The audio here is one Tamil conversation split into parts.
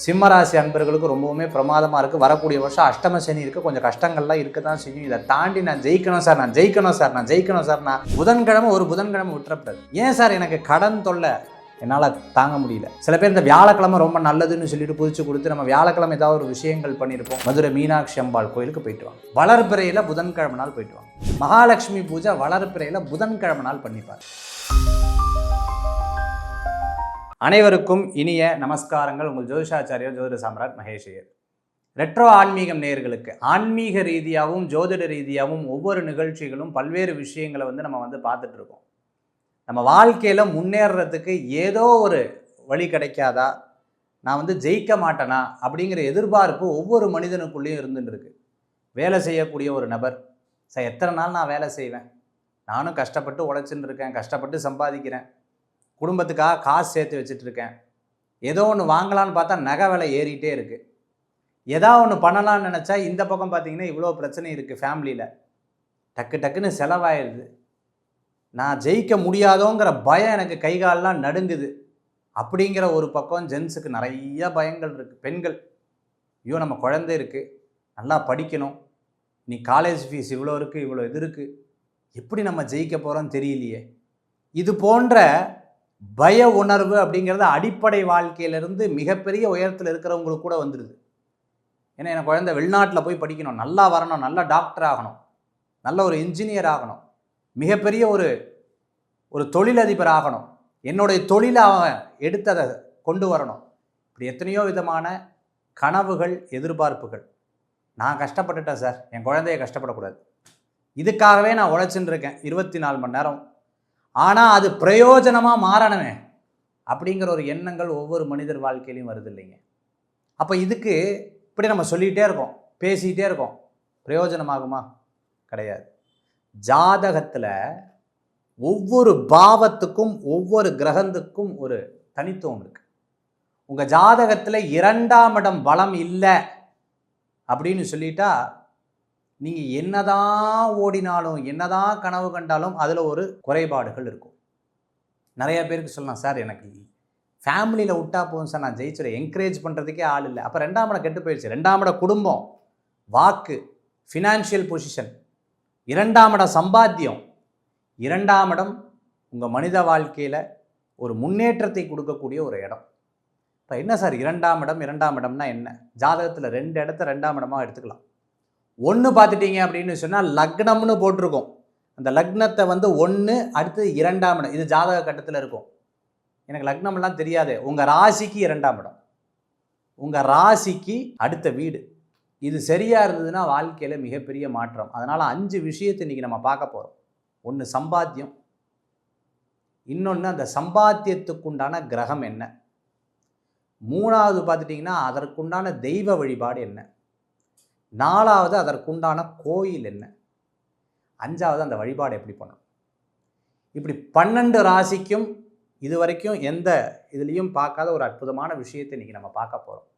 சிம்மராசி அன்பர்களுக்கு ரொம்பவுமே பிரமாதமாக இருக்குது வரக்கூடிய வருஷம் அஷ்டம சனி இருக்குது கொஞ்சம் கஷ்டங்கள்லாம் இருக்க தான் செய்யும். இதை தாண்டி நான் ஜெயிக்கணும் சார் நான் ஜெயிக்கணும் சார் நான் ஜெயிக்கணும் சார் நான் புதன்கிழமை ஒரு புதன்கிழமை விட்டுறப்படாது. ஏன் சார் எனக்கு கடன் தொல்லை? என்னால் தாங்க முடியல. சில பேர் இந்த வியாழக்கிழமை ரொம்ப நல்லதுன்னு சொல்லிட்டு புதிச்சு கொடுத்து நம்ம வியாழக்கிழமை ஏதாவது ஒரு விஷயங்கள் பண்ணியிருப்போம். மதுரை மீனாட்சி அம்பாள் கோயிலுக்கு போயிட்டு வாங்க. வளர்பிறையில் புதன்கிழமை நாள் போயிட்டு வாங்க. மகாலட்சுமி பூஜை வளர்பிறையில் புதன்கிழமை நாள் பண்ணிப்பார். அனைவருக்கும் இனிய நமஸ்காரங்கள். உங்கள் ஜோதிஷாச்சாரியர் ஜோதிட சாம்ராட் மகேஷையர். ரெட்ரோ ஆன்மீகம் நேயர்களுக்கு ஆன்மீக ரீதியாகவும் ஜோதிட ரீதியாகவும் ஒவ்வொரு நிகழ்ச்சிகளும் பல்வேறு விஷயங்களை வந்து நம்ம வந்து பார்த்துட்ருக்கோம் நம்ம வாழ்க்கையில் முன்னேறதுக்கு ஏதோ ஒரு வழி கிடைக்காதா? நான் வந்து ஜெயிக்க மாட்டேனா? அப்படிங்கிற எதிர்பார்ப்பு ஒவ்வொரு மனிதனுக்குள்ளேயும் இருந்துட்டு இருக்கு. வேலை செய்யக்கூடிய ஒரு நபர் சார் எத்தனை நாள் நான் வேலை செய்வேன்? நானும் கஷ்டப்பட்டு உழைச்சின்னு இருக்கேன் கஷ்டப்பட்டு சம்பாதிக்கிறேன். குடும்பத்துக்காக காசு சேர்த்து வச்சிட்ருக்கேன் ஏதோ ஒன்று வாங்கலான்னு பார்த்தா நகை விலை ஏறிட்டே இருக்குது எதா ஒன்று பண்ணலாம்னு நினச்சா இந்த பக்கம் பார்த்தீங்கன்னா இவ்வளோ பிரச்சனை இருக்குது ஃபேமிலியில் டக்கு டக்குன்னு செலவாயிடுது நான் ஜெயிக்க முடியாதோங்கிற பயம் எனக்கு கை கால்லாம் நடுங்குது. அப்படிங்கிற ஒரு பக்கம் ஜென்ஸுக்கு நிறைய பயங்கள் இருக்குது பெண்கள் ஐயோ நம்ம குழந்தை இருக்குது நல்லா படிக்கணும். நீ காலேஜ் ஃபீஸ் இவ்வளோ இருக்குது இவ்வளோ இது இருக்குது எப்படி நம்ம ஜெயிக்க போகிறோம்னு தெரியலையே. இது போன்ற பய உணர்வு அப்படிங்கிறது அடிப்படை வாழ்க்கையிலேருந்து மிகப்பெரிய உயரத்தில் இருக்கிறவங்களுக்கு கூட வந்துடுது ஏன்னா என் குழந்தை வெளிநாட்டில் போய் படிக்கணும். நல்லா வரணும். நல்ல டாக்டர் ஆகணும். நல்ல ஒரு இன்ஜினியர் ஆகணும். மிகப்பெரிய ஒரு ஒரு தொழிலதிபர் ஆகணும். என்னுடைய தொழிலை அவன் எடுத்ததை கொண்டு வரணும். இப்படி எத்தனையோ விதமான கனவுகள் எதிர்பார்ப்புகள். நான் கஷ்டப்பட்டுட்டேன் சார். என் குழந்தைய கஷ்டப்படக்கூடாது. இதுக்காகவே நான் உழைச்சின்னு இருக்கேன். இருபத்தி நாலு மணி நேரம் ஆனால் அது பிரயோஜனமாக மாறணுமே அப்படிங்கிற ஒரு எண்ணங்கள் ஒவ்வொரு மனிதர் வாழ்க்கையிலையும் வருது இல்லைங்க. அப்போ இதுக்கு இப்படி நம்ம சொல்லிகிட்டே இருக்கோம் பேசிக்கிட்டே இருக்கோம். பிரயோஜனமாகுமா? கிடையாது. ஜாதகத்தில் ஒவ்வொரு பாவத்துக்கும் ஒவ்வொரு கிரகத்துக்கும் ஒரு தனித்துவம் இருக்குது உங்கள் ஜாதகத்தில் இரண்டாம் இடம் பலம் இல்லை அப்படின்னு சொல்லிட்டா நீங்கள் என்னதான் ஓடினாலும் என்னதான் கனவு கண்டாலும் அதில் ஒரு குறைபாடுகள் இருக்கும். நிறைய பேருக்கு சொல்லலாம் சார் எனக்கு ஃபேமிலியில் விட்டா போதும் சார். நான் ஜெயிச்சிடுறேன் என்கரேஜ் பண்ணுறதுக்கே ஆள் இல்லை. அப்போ ரெண்டாம் இடம் கெட்டு போயிடுச்சு ரெண்டாம் இடம் குடும்பம் வாக்கு ஃபினான்ஷியல் பொசிஷன் இரண்டாம் இடம் சம்பாத்தியம். இரண்டாம் இடம் உங்கள் மனித வாழ்க்கையில் ஒரு முன்னேற்றத்தை கொடுக்கக்கூடிய ஒரு இடம். இப்போ என்ன சார்? இரண்டாம் இடம் இரண்டாம் இடம்னா என்ன? ஜாதகத்தில் ரெண்டு இடத்த ரெண்டாம் இடமாக எடுத்துக்கலாம். ஒன்று பார்த்துட்டீங்க அப்படின்னு சொன்னால் லக்னம்னு போட்டிருக்கோம். அந்த லக்னத்தை வந்து ஒன்று அடுத்து இரண்டாம் இடம். இது ஜாதக கட்டத்தில் இருக்கும். எனக்கு லக்னம்லாம் தெரியாது. உங்கள் ராசிக்கு இரண்டாம் இடம். உங்கள் ராசிக்கு அடுத்த வீடு. இது சரியாக இருந்ததுன்னா வாழ்க்கையில் மிகப்பெரிய மாற்றம். அதனால் அஞ்சு விஷயத்தை இன்றைக்கி நம்ம பார்க்க போகிறோம் ஒன்று சம்பாத்தியம். இன்னொன்று அந்த சம்பாத்தியத்துக்குண்டான கிரகம் என்ன? மூணாவது பார்த்துட்டிங்கன்னா அதற்குண்டான தெய்வ வழிபாடு என்ன? நாலாவது அதற்குண்டான கோயில் என்ன? அஞ்சாவது அந்த வழிபாடு எப்படி பண்ணணும்? இப்படி பன்னெண்டு ராசிக்கும் இது வரைக்கும் எந்த இதுலேயும் பார்க்காத ஒரு அற்புதமான விஷயத்தை இன்றைக்கி நம்ம பார்க்க போகிறோம்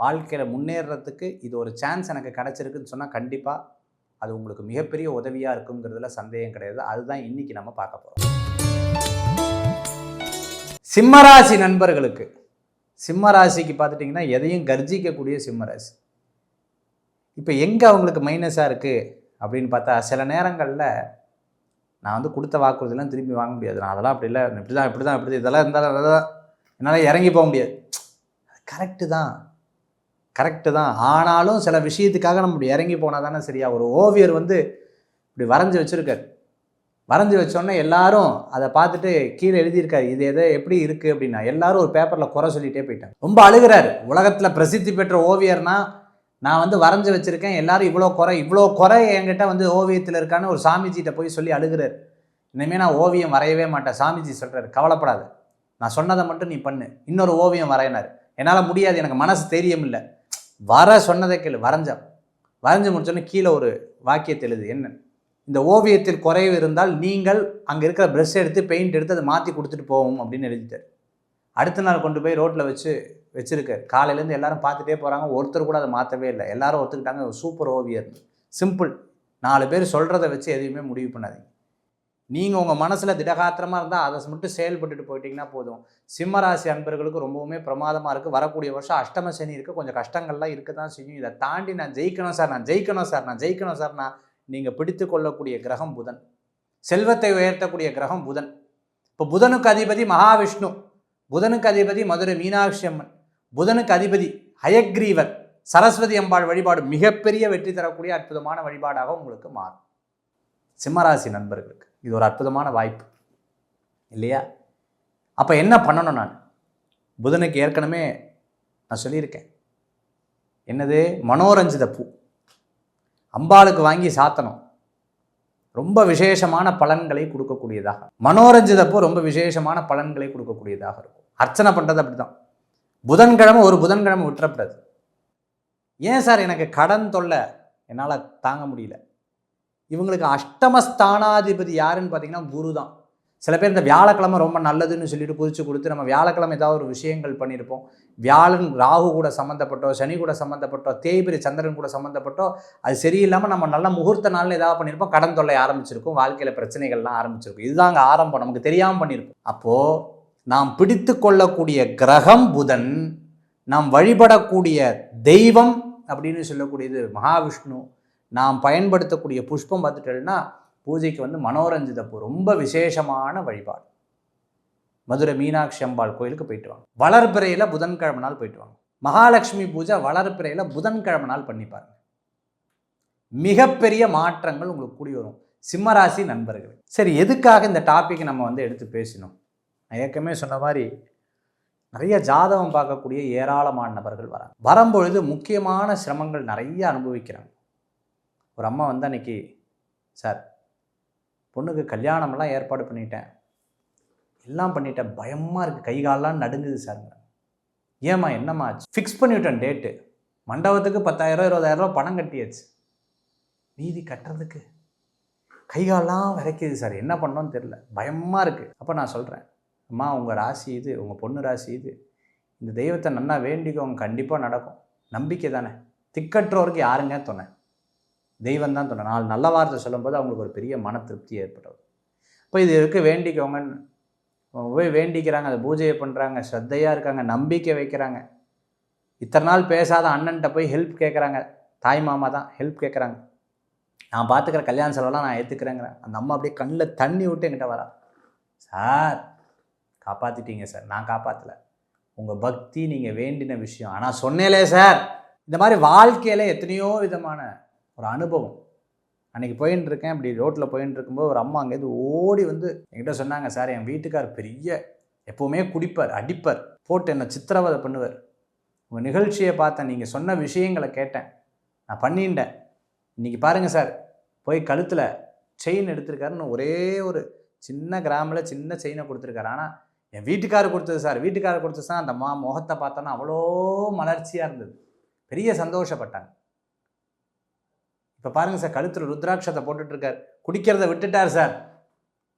வாழ்க்கையில் முன்னேறத்துக்கு இது ஒரு சான்ஸ் எனக்கு கிடச்சிருக்குன்னு சொன்னால் கண்டிப்பாக அது உங்களுக்கு மிகப்பெரிய உதவியாக இருக்குங்கிறதுல சந்தேகம் கிடையாது. அதுதான் இன்றைக்கி நம்ம பார்க்க போகிறோம் சிம்மராசி நண்பர்களுக்கு சிம்மராசிக்கு பார்த்துட்டிங்கன்னா எதையும் கர்ஜிக்கக்கூடிய சிம்மராசி. இப்போ எங்கே அவங்களுக்கு மைனஸாக இருக்குது அப்படின்னு பார்த்தா சில நேரங்களில் நான் வந்து கொடுத்த வாக்குறுதிலாம் திரும்பி வாங்க முடியாது. நான் அதெல்லாம் அப்படி இல்லை. இப்படி தான் இப்படி தான் இப்படி தான், இதெல்லாம் இருந்தாலும் அதெல்லாம் என்னால் இறங்கி போக முடியாது. கரெக்டு தான். கரெக்டு தான். ஆனாலும் சில விஷயத்துக்காக நம்ம இப்படி இறங்கி போனால் தானே சரியா? ஒரு ஓவியர் வந்து இப்படி வரைஞ்சி வச்சுருக்காரு. வரைஞ்சி வச்சோன்னே எல்லாரும் அதை பார்த்துட்டு கீழே எழுதியிருக்காரு. இது எதை எப்படி இருக்குது அப்படின்னா எல்லாரும் ஒரு பேப்பரில் குறை சொல்லிகிட்டே போயிட்டாங்க. ரொம்ப அழுகிறாரு. உலகத்தில் பிரசித்தி பெற்ற ஓவியர்னால் நான் வந்து வரைஞ்சி வச்சுருக்கேன். எல்லாரும் இவ்வளோ குறை இவ்வளோ குறை என்கிட்ட வந்து ஓவியத்தில் இருக்கான்னு ஒரு சாமிஜிகிட்ட போய் சொல்லி அழுகிறார். இனிமேல் நான் ஓவியம் வரையவே மாட்டேன். சாமிஜி சொல்கிறாரு கவலைப்படாது. நான் சொன்னதை மட்டும் நீ பண்ணு. இன்னொரு ஓவியம் வரையினார். என்னால் முடியாது. எனக்கு மனசு தெரியும் இல்லை வர சொன்னதை கேளு. வரைஞ்சேன். வரைஞ்சி முடிச்சோன்னே கீழே ஒரு வாக்கியத்தை எழுது. என்ன? இந்த ஓவியத்தில் குறைவு இருந்தால் நீங்கள் அங்கே இருக்கிற ப்ரெஷ் எடுத்து பெயிண்ட் எடுத்து அதை மாற்றி கொடுத்துட்டு போவோம் அப்படின்னு எழுதிட்டார். அடுத்த நாள் கொண்டு போய் ரோட்டில் வச்சு வச்சுருக்கார் காலையிலேருந்து எல்லாரும் பார்த்துட்டே போகிறாங்க ஒருத்தர் கூட அதை மாற்றவே இல்லை. எல்லாரும் ஒத்துக்கிட்டாங்க. சூப்பர் ஓவியர். சிம்பிள் நாலு பேர் சொல்கிறத வச்சு எதையுமே முடிவு பண்ணாதீங்க. நீங்கள் உங்கள் மனசில் திடகாத்திரமாக இருந்தால் அதை மட்டும் செயல்பட்டுட்டு போயிட்டீங்கன்னா போதும். சிம்மராசி அன்பர்களுக்கு ரொம்பவுமே பிரமாதமாக இருக்குது வரக்கூடிய வருஷம் அஷ்டம சனி இருக்குது கொஞ்சம் கஷ்டங்கள்லாம் இருக்க தான் செய்யும். இதை தாண்டி நான் ஜெயிக்கணும் சார் நான் ஜெயிக்கணும் சார் நான் ஜெயிக்கணும் சார் நான் நீங்கள் பிடித்து கொள்ளக்கூடிய கிரகம் புதன். செல்வத்தை உயர்த்தக்கூடிய கிரகம் புதன். இப்போ புதனுக்கு அதிபதி மகாவிஷ்ணு. புதனுக்கு அதிபதி மதுரை மீனாட்சி அம்மன். புதனுக்கு அதிபதி ஹயக்ரீவர். சரஸ்வதி அம்பாள் வழிபாடு மிகப்பெரிய வெற்றி தரக்கூடிய அற்புதமான வழிபாடாக உங்களுக்கு மாறும். சிம்மராசி நண்பர்களுக்கு இது ஒரு அற்புதமான வாய்ப்பு. இல்லையா? அப்போ என்ன பண்ணணும் நான்? புதனுக்கு ஏற்கனவே நான் சொல்லியிருக்கேன். என்னது? மனோரஞ்சித பூ. அம்பாளுக்கு வாங்கி சாத்தணும். ரொம்ப விசேஷமான பலன்களை கொடுக்கக்கூடியதாக. மனோரஞ்சித பூ ரொம்ப விசேஷமான பலன்களை கொடுக்கக்கூடியதாக இருக்கும். அர்ச்சனை பண்ணுறது அப்படி தான் புதன்கிழமை ஒரு புதன்கிழமை விட்டுறப்படாது ஏன் சார் எனக்கு கடன் தொல்லை? என்னால் தாங்க முடியல. இவங்களுக்கு அஷ்டமஸ்தானாதிபதி யாருன்னு பார்த்தீங்கன்னா குரு தான். சில பேர் இந்த வியாழக்கிழமை ரொம்ப நல்லதுன்னு சொல்லிட்டு குறித்து கொடுத்து நம்ம வியாழக்கிழமை ஏதாவது ஒரு விஷயங்கள் பண்ணியிருப்போம் வியாழன் ராகு கூட சம்மந்தப்பட்டோ சனி கூட சம்மந்தப்பட்டோ தேய்பிரி சந்திரன் கூட சம்மந்தப்பட்டோ அது சரியில்லாமல் நம்ம நல்ல முகூர்த்த நாளில் ஏதாவது பண்ணியிருப்போம் கடன் தொல்லை ஆரம்பிச்சிருக்கும். வாழ்க்கையில் பிரச்சனைகள்லாம் ஆரம்பிச்சிருக்கும். இதுதாங்க ஆரம்பம். நமக்கு தெரியாமல் பண்ணியிருப்போம் அப்போது நாம் பிடித்து கொள்ளக்கூடிய கிரகம் புதன் நாம் வழிபடக்கூடிய தெய்வம் அப்படின்னு சொல்லக்கூடியது மகாவிஷ்ணு நாம் பயன்படுத்தக்கூடிய புஷ்பம் பார்த்துட்டோம்னா பூஜைக்கு வந்து மனோரஞ்சித பூ ரொம்ப விசேஷமான வழிபாடு. மதுரை மீனாட்சி அம்பாள் கோயிலுக்கு போயிட்டு வாங்க. வளர்பிறையில் புதன்கிழமை நாள் போயிட்டு வாங்க. மகாலட்சுமி பூஜை வளர்பிறையில் புதன்கிழமை நாள் பண்ணி பாருங்க. மிகப்பெரிய மாற்றங்கள் உங்களுக்கு கூடி வரும். சிம்மராசி நண்பர்கள். சரி எதுக்காக இந்த டாபிக் நம்ம வந்து எடுத்து பேசினோம்? நான் ஏற்கனவே சொன்ன மாதிரி நிறைய ஜாதகம் பார்க்கக்கூடிய ஏராளமான நபர்கள் வராங்க. வரும்பொழுது முக்கியமான சிரமங்கள் நிறைய அனுபவிக்கிறாங்க. ஒரு அம்மா வந்து அன்னைக்கு சார் பொண்ணுக்கு கல்யாணம்லாம் ஏற்பாடு பண்ணிட்டேன். எல்லாம் பண்ணிட்டேன். பயமாக இருக்குது கை காலெலாம் நடுங்குது சார். ஏம்மா என்னம்மா ஆச்சு? ஃபிக்ஸ் பண்ணிவிட்டேன் டேட்டு மண்டபத்துக்கு பத்தாயிரம் இருபதாயிரம் ரூபா பணம் கட்டியாச்சு. மீதி கட்டுறதுக்கு கை விதைக்குது சார். என்ன பண்ணோன்னு தெரில பயமாக இருக்குது அப்போ நான் சொல்கிறேன் அம்மா உங்கள் ராசி இது உங்கள் பொண்ணு ராசி இது. இந்த தெய்வத்தை நல்லா வேண்டிக்கோங்க. கண்டிப்பாக நடக்கும். நம்பிக்கை தானே. திக்கற்றோருக்கு யாருங்க துணை? தெய்வம் தான் துணை. நாலு நல்ல வார்த்தை சொல்லும்போது அவங்களுக்கு ஒரு பெரிய மன திருப்தி ஏற்படும். இப்போ இது இருக்கு வேண்டிக்கோங்கன்னு. போய் வேண்டிக்கிறாங்க அதை பூஜையை பண்ணுறாங்க ஸ்ரத்தையாக இருக்காங்க நம்பிக்கை வைக்கிறாங்க. இத்தனை நாள் பேசாத அண்ணன்ட்ட போய் ஹெல்ப் கேட்குறாங்க தாய் மாமா தான் ஹெல்ப் கேட்குறாங்க நான் பார்த்துக்கிற கல்யாண செலவெல்லாம் நான் ஏற்றுக்கிறேங்கிறேன் அந்த அம்மா அப்படியே கண்ணில் தண்ணி விட்டு என்கிட்ட வரா. சார் காப்பாற்றிட்டீங்க சார். நான் காப்பாற்றலை உங்கள் பக்தி நீங்கள் வேண்டின விஷயம். ஆனால் சொன்னேலே சார் இந்த மாதிரி வாழ்க்கையில் எத்தனையோ விதமான ஒரு அனுபவம். அன்றைக்கி போயின்னு இருக்கேன் இப்படி ரோட்டில் போயின்னு இருக்கும்போது ஒரு அம்மா அங்கேருந்து ஓடி வந்து என்கிட்ட சொன்னாங்க சார் என் வீட்டுக்கார் பெரிய எப்போவுமே குடிப்பார் அடிப்பார். போட்டு என்னை சித்திரவதை பண்ணுவார். உங்கள் நிகழ்ச்சியை பார்த்தேன் நீங்கள் சொன்ன விஷயங்களை கேட்டேன். நான் பண்ணிட்டேன் இன்றைக்கி பாருங்கள் சார் போய் கழுத்தில் செயின் எடுத்திருக்காருன்னு ஒரே ஒரு சின்ன கிராமில் சின்ன செயினை கொடுத்துருக்காரு. ஆனால் என் வீட்டுக்காரர் கொடுத்தது சார் வீட்டுக்காரர் கொடுத்தது சார் அந்த மா முகத்தை பார்த்தோன்னா அவ்வளோ மலர்ச்சியாக இருந்தது. பெரிய சந்தோஷப்பட்டாங்க. இப்போ பாருங்கள் சார் கழுத்தில் ருத்ராட்சத்தை போட்டுட்ருக்கார் குடிக்கிறத விட்டுட்டார் சார்.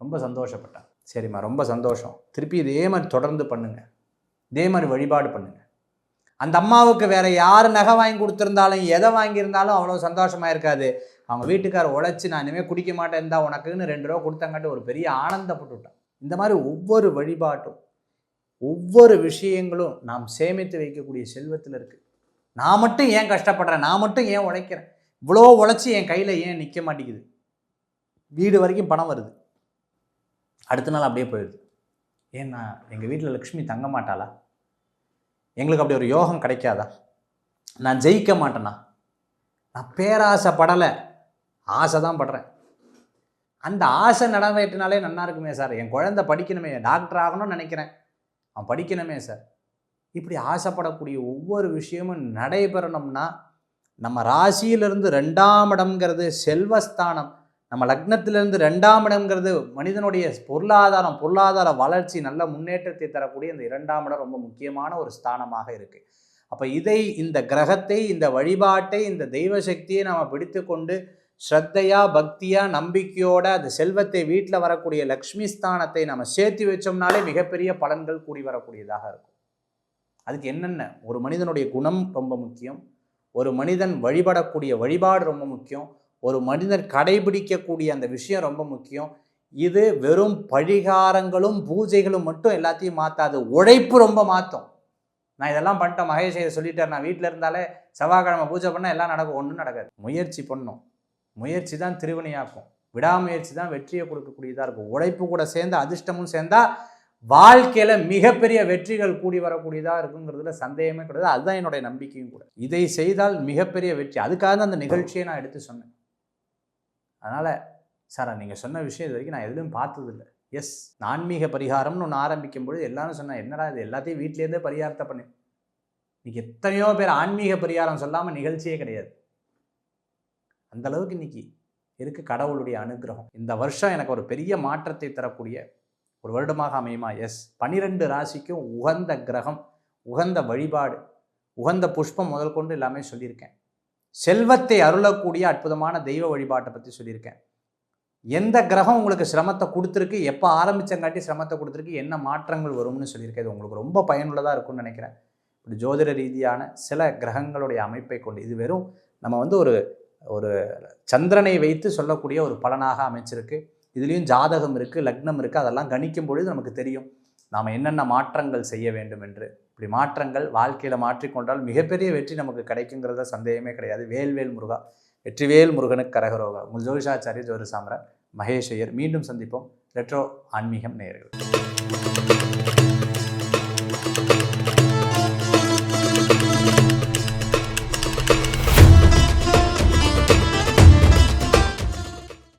ரொம்ப சந்தோஷப்பட்டான் சரிம்மா ரொம்ப சந்தோஷம். திருப்பி இதே மாதிரி தொடர்ந்து பண்ணுங்கள் இதே மாதிரி வழிபாடு பண்ணுங்கள் அந்த அம்மாவுக்கு வேறு யார் நகை வாங்கி கொடுத்துருந்தாலும் எதை வாங்கியிருந்தாலும் அவ்வளோ சந்தோஷமாக இருக்காது. அவங்க வீட்டுக்கார உழைச்சி நான் இனிமேல் குடிக்க மாட்டேன் இருந்தால் உனக்குன்னு ரெண்டு ரூபா கொடுத்தங்காட்டி ஒரு பெரிய ஆனந்தப்பட்டு விட்டான். இந்த மாதிரி ஒவ்வொரு வழிபாட்டும் ஒவ்வொரு விஷயங்களும் நாம் சேமித்து வைக்கக்கூடிய செல்வத்தில் இருக்குது நான் மட்டும் ஏன் கஷ்டப்படுறேன்? நான் மட்டும் ஏன் உழைக்கிறேன்? இவ்வளோ உழைச்சி என் கையில் ஏன் நிற்க மாட்டேங்குது? வீடு வரைக்கும் பணம் வருது. அடுத்த நாள் அப்படியே போயிடுது. ஏன்னா எங்கள் வீட்டில் லக்ஷ்மி தங்க மாட்டாளா? எங்களுக்கு அப்படி ஒரு யோகம் கிடைக்காதா? நான் ஜெயிக்க மாட்டேனா? நான் பேராசைப்படலை. ஆசை தான் படுறேன். அந்த ஆசை நடவேற்றினாலே நல்லா இருக்குமே சார். என் குழந்தை படிக்கணுமே. டாக்டர் ஆகணும்னு நினைக்கிறேன். அவன் படிக்கணுமே சார். இப்படி ஆசைப்படக்கூடிய ஒவ்வொரு விஷயமும் நடைபெறணும்னா நம்ம ராசியிலிருந்து ரெண்டாம் இடம்ங்கிறது செல்வஸ்தானம். நம்ம லக்னத்திலிருந்து ரெண்டாம் இடம்ங்கிறது மனிதனுடைய பொருளாதாரம் பொருளாதார வளர்ச்சி நல்ல முன்னேற்றத்தை தரக்கூடிய இந்த இரண்டாம் இடம் ரொம்ப முக்கியமான ஒரு ஸ்தானமாக இருக்குது அப்போ இதை இந்த கிரகத்தை இந்த வழிபாட்டை இந்த தெய்வ சக்தியை நாம் பிடித்து கொண்டு ஸ்ரத்தையா பக்தியா நம்பிக்கையோட அந்த செல்வத்தை வீட்டில் வரக்கூடிய லக்ஷ்மி ஸ்தானத்தை நம்ம சேர்த்து வச்சோம்னாலே மிகப்பெரிய பலன்கள் கூடி வரக்கூடியதாக இருக்கும். அதுக்கு என்னென்ன? ஒரு மனிதனுடைய குணம் ரொம்ப முக்கியம். ஒரு மனிதன் வழிபடக்கூடிய வழிபாடு ரொம்ப முக்கியம். ஒரு மனிதன் கடைபிடிக்கக்கூடிய அந்த விஷயம் ரொம்ப முக்கியம். இது வெறும் பழிகாரங்களும் பூஜைகளும் மட்டும் எல்லாத்தையும் மாற்றாது உழைப்பு ரொம்ப மாற்றும் நான் இதெல்லாம் பண்ணிட்டேன் மகேஷ் இதை நான் வீட்டில் இருந்தாலே செவ்வாய்க்கிழமை பூஜை பண்ணால் எல்லாம் நடக்கும். ஒன்றும் நடக்காது. முயற்சி பண்ணும் முயற்சி தான் திருவினையாக்கும். விடாமுயற்சி தான் வெற்றியை கொடுக்கக்கூடியதாக இருக்கும். உழைப்பு கூட சேர்ந்து அதிர்ஷ்டமும் சேர்ந்தால் வாழ்க்கையில் மிகப்பெரிய வெற்றிகள் கூடி வரக்கூடியதாக இருக்குங்கிறதுல சந்தேகமே கிடையாது. அதுதான் என்னுடைய நம்பிக்கையும் கூட. இதை செய்தால் மிகப்பெரிய வெற்றி. அதுக்காக தான் அந்த நிகழ்ச்சியை நான் எடுத்து சொன்னேன். அதனால் சார் நீங்கள் சொன்ன விஷயம் இது வரைக்கும் நான் எதுலையும் பார்த்ததில்லை. எஸ் ஆன்மீக பரிகாரம்னு ஒன்று ஆரம்பிக்கும் பொழுது எல்லாரும் சொன்னேன் என்னடா இது? எல்லாத்தையும் வீட்டிலேருந்தே பரிகாரத்தை பண்ணு. இன்றைக்கி எத்தனையோ பேர் ஆன்மீக பரிகாரம் சொல்லாமல் நிகழ்ச்சியே கிடையாது. அந்த அளவுக்கு இன்னைக்கு இருக்கு கடவுளுடைய அனுகிரகம். இந்த வருஷம் எனக்கு ஒரு பெரிய மாற்றத்தை தரக்கூடிய ஒரு வருடமாக அமையுமா? எஸ் பனிரெண்டு ராசிக்கும் உகந்த கிரகம் உகந்த வழிபாடு உகந்த புஷ்பம் முதல் கொண்டு எல்லாமே சொல்லியிருக்கேன். செல்வத்தை அருளக்கூடிய அற்புதமான தெய்வ வழிபாட்டை பற்றி சொல்லியிருக்கேன். எந்த கிரகம் உங்களுக்கு சிரமத்தை கொடுத்துருக்கு எப்போ ஆரம்பிச்சங்காட்டி சிரமத்தை கொடுத்துருக்கு என்ன மாற்றங்கள் வரும்னு சொல்லியிருக்கேன். இது உங்களுக்கு ரொம்ப பயனுள்ளதாக இருக்கும்னு நினைக்கிறேன். இப்படி ஜோதிட ரீதியான சில கிரகங்களுடைய அமைப்பை கொண்டு இது வெறும் நம்ம வந்து ஒரு ஒரு சந்திரனை வைத்து சொல்லக்கூடிய ஒரு பலனாக அமைச்சிருக்கு இதுலேயும் ஜாதகம் இருக்குது லக்னம் இருக்குது அதெல்லாம் கணிக்கும் பொழுது நமக்கு தெரியும். நாம் என்னென்ன மாற்றங்கள் செய்ய வேண்டும் என்று. இப்படி மாற்றங்கள் வாழ்க்கையில் மாற்றிக்கொண்டால் மிகப்பெரிய வெற்றி நமக்கு கிடைக்குங்கிறத சந்தேகமே கிடையாது. வேல்வேல் முருகா வெற்றிவேல் முருகனுக்கு கரகரோகா. உங்கள் ஜோதிஷாச்சாரிய ஜோதி சாம்ராட் மகேஷ் ஐயர். மீண்டும் சந்திப்போம். ரெட்ரோ ஆன்மீகம் நேயர்கள்.